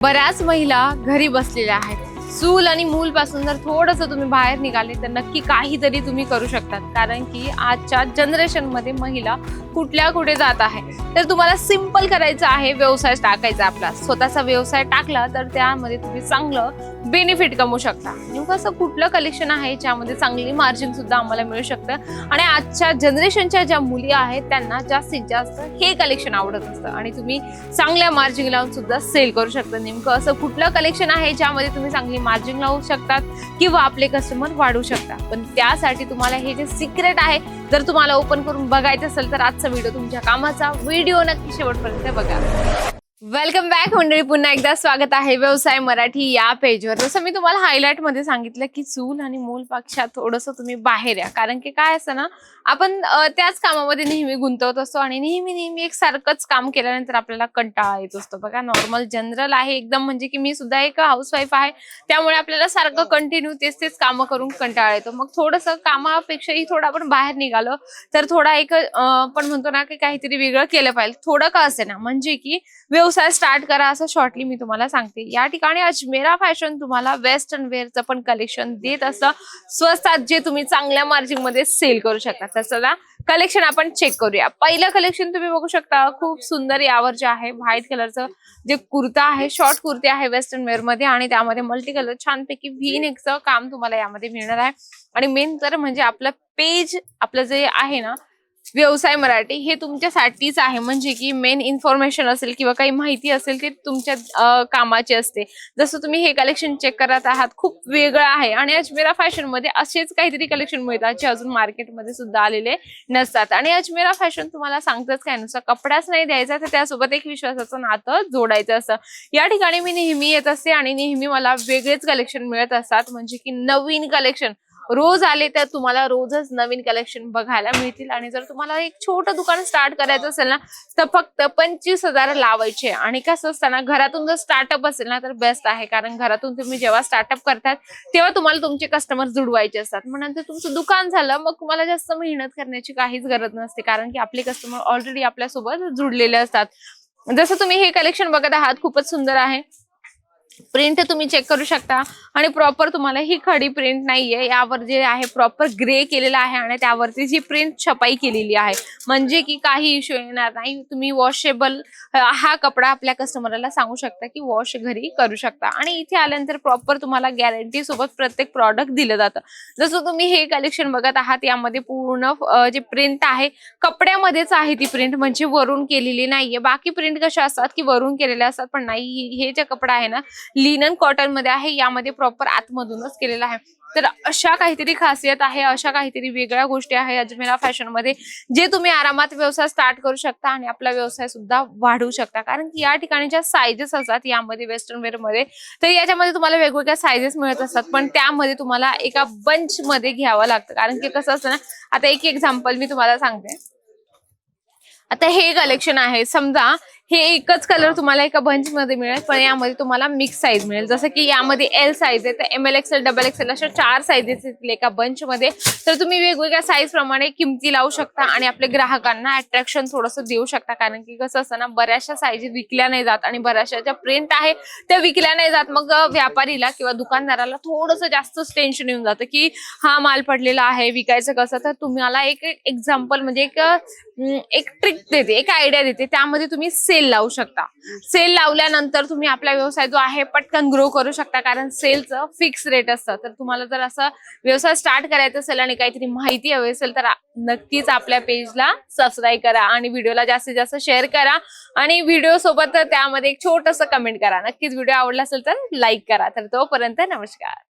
बऱ्याच महिला घरी बसलेल्या आहेत. चूल आणि मूल पासून जर थोडस तुम्ही बाहेर निघाले तर नक्की काहीतरी तुम्ही करू शकतात. कारण की आजच्या जनरेशनमध्ये महिला कुठल्या कुठे जात आहे? तर तुम्हाला सिंपल करायचं आहे व्यवसाय टाकायचा आपला. स्वतःचा व्यवसाय टाकला तर त्यामध्ये तुम्ही चांगलं बेनिफिट कमवू शकता. नेमकं असं कुठलं कलेक्शन आहे ज्यामध्ये चांगली मार्जिन सुद्धा आम्हाला मिळू शकतं. आणि आजच्या जनरेशनच्या ज्या मुली आहेत त्यांना जास्तीत जास्त हे कलेक्शन आवडत असतं. आणि तुम्ही चांगल्या मार्जिन लावून सुद्धा सेल करू शकता. नेमकं असं कुठलं कलेक्शन आहे ज्यामध्ये तुम्ही चांगली मार्जिन लावू शकतात किंवा आपले कस्टमर वाढवू शकता पण त्यासाठी तुम्हाला हे जे सिक्रेट आहे जर तुम्हाला ओपन करून बघायचं असेल तर आजचा व्हिडिओ तुमच्या कामाचा व्हिडिओ नक्की शेवटपर्यंत बघा. वेलकम बॅक मंडळी. पुन्हा एकदा स्वागत आहे व्यवसाय मराठी या पेजवर जसं मी तुम्हाला हायलाइटमध्ये सांगितलं की चूल आणि मूल पक्षात थोडंसं तुम्ही बाहेर या. कारण की काय असतं ना आपण त्याच कामामध्ये नेहमी गुंतवत असतो आणि नेहमी नेहमी एक सारखंच काम केल्यानंतर आपल्याला कंटाळा येत असतो. बघा नॉर्मल जनरल आहे एकदम म्हणजे की मी सुद्धा एक हाऊसवाईफ आहे. त्यामुळे आपल्याला सारखं कंटिन्यू तेच तेच कामं करून कंटाळा येतो. मग थोडंसं कामापेक्षाही थोडं आपण बाहेर निघालो तर थोडा एक आपण म्हणतो ना की काहीतरी वेगळं केलं पाहिजे. थोडं का असे ना म्हणजे की व्यवसाय स्टार्ट करा असं शॉर्टली मी तुम्हाला सांगते. या ठिकाणी अजमेरा फॅशन तुम्हाला वेस्टर्न वेअरचं पण कलेक्शन देत असतं स्वस्तात जे तुम्ही चांगल्या मार्जिनमध्ये सेल करू शकता. तर चला कलेक्शन आपण चेक करूया. पहिलं कलेक्शन तुम्ही बघू शकता खूप सुंदर यावर जे आहे व्हाईट कलरचं जे कुर्ता आहे शॉर्ट कुर्ती आहे वेस्टर्न वेअरमध्ये आणि त्यामध्ये मल्टी कलर छानपैकी व्ही नेकचं काम तुम्हाला यामध्ये मिळणार आहे. आणि मेन तर म्हणजे आपलं पेज आपलं जे आहे ना व्यवसाय मराठी हे तुमच्यासाठीच आहे. म्हणजे की मेन इन्फॉर्मेशन असेल किंवा काही माहिती असेल ते तुमच्या कामाची असते. जसं तुम्ही हे कलेक्शन चेक करत आहात खूप वेगळं आहे. आणि अजमेरा फॅशनमध्ये असेच काहीतरी कलेक्शन मिळतात जे अजून मार्केटमध्ये सुद्धा आलेले नसतात. आणि अजमेरा फॅशन तुम्हाला सांगतच काय नुसतं कपडाच नाही द्यायचा तर त्यासोबत एक विश्वासाचं नातं जोडायचं असं. या ठिकाणी मी नेहमी येत असते आणि नेहमी मला वेगळेच कलेक्शन मिळत असतात. म्हणजे की नवीन कलेक्शन रोज आले तर तुम्हाला रोजच नवीन कलेक्शन बघायला मिळतील. आणि जर तुम्हाला एक छोटं दुकान स्टार्ट करायचं असेल ना तर फक्त पंचवीस हजार लावायचे. आणि कसं असताना घरातून जर स्टार्टअप असेल ना तर बेस्ट आहे. कारण घरातून तुम्ही जेव्हा स्टार्टअप करतात तेव्हा तुम्हाला तुमचे कस्टमर जुडवायचे असतात. मग नंतर तुमचं दुकान झालं मग तुम्हाला जास्त मेहनत करण्याची काहीच गरज नसते. कारण की आपले कस्टमर ऑलरेडी आपल्यासोबत जुडलेले असतात. जसं तुम्ही हे कलेक्शन बघत आहात खूपच सुंदर आहे. प्रिंट तुम्ही चेक करू शकता. आणि प्रॉपर तुम्हाला ही खडी प्रिंट नाहीये. यावर जे आहे प्रॉपर ग्रे केलेलं आहे आणि त्यावरती जी प्रिंट छपाई केलेली आहे. म्हणजे की काही इश्यू येणार नाही. तुम्ही वॉशेबल हा कपडा आपल्या कस्टमरला सांगू शकता की वॉश घरी करू शकता. आणि इथे आल्यानंतर प्रॉपर तुम्हाला गॅरंटी सोबत प्रत्येक प्रॉडक्ट दिलं जातं. जसं तुम्ही हे कलेक्शन बघत आहात यामध्ये पूर्ण जे प्रिंट आहे कपड्यामध्येच आहे ती प्रिंट म्हणजे वरून केलेली नाहीये. बाकी प्रिंट कशा असतात की वरून केलेल्या असतात पण नाही. हे जे कपडा आहे ना लिनन कॉटनमध्ये आहे. यामध्ये प्रॉपर आतमधूनच केलेला आहे. तर अशा काहीतरी खासियत आहे अशा काहीतरी वेगळ्या गोष्टी आहे अजमेरा फॅशनमध्ये जे तुम्ही आरामात व्यवसाय स्टार्ट करू शकता आणि आपला व्यवसाय सुद्धा वाढवू शकता. कारण की या ठिकाणी ज्या सायजेस असतात यामध्ये वेस्टर्न वेअरमध्ये. तर याच्यामध्ये तुम्हाला वेगवेगळ्या सायजेस मिळत असतात पण त्यामध्ये तुम्हाला एका बंच मध्ये घ्यावं लागतं. कारण की कसं असतं ना आता एक एक्झाम्पल मी तुम्हाला सांगते. आता हे कलेक्शन आहे. समजा हे एकच कलर तुम्हाला एका बंच मध्ये मिळेल पण यामध्ये तुम्हाला मिक्स साईज मिळेल. जसं की यामध्ये एल साईज आहे तर M L XL double XL अशा चार साईजेस येतील एका बंच मध्ये. तर तुम्ही वेगवेगळ्या साईज प्रमाणे किमती लावू शकता आणि आपल्या ग्राहकांना अट्रॅक्शन थोडंसं देऊ शकता. कारण की कसं असतं ना बऱ्याचशा साईजेस विकल्या नाही जात आणि बऱ्याचशा ज्या प्रिंट आहे त्या विकल्या नाही जात. मग व्यापारीला किंवा दुकानदाराला थोडंसं जास्तच टेन्शन येऊन जातं की हा माल पडलेला आहे विकायचं कसं? तर तुम्हाला एक एक्झाम्पल म्हणजे एक एक ट्रिक देते एक आयडिया देते. त्यामध्ये तुम्ही सेल लावू शकता. सेल लावल्यानंतर तुम्ही आपला व्यवसाय जो आहे पटकन ग्रो करू शकता. कारण सेलचं फिक्स रेट असतं. तर तुम्हाला जर असं व्यवसाय स्टार्ट करायचा असेल आणि काहीतरी माहिती हवी असेल तर नक्कीच आपल्या पेजला सबस्क्राईब करा आणि व्हिडिओला जास्तीत जास्त शेअर करा. आणि व्हिडिओ सोबत त्यामध्ये एक छोटस कमेंट करा. नक्कीच व्हिडिओ आवडला असेल तर लाईक करा. तर तोपर्यंत नमस्कार.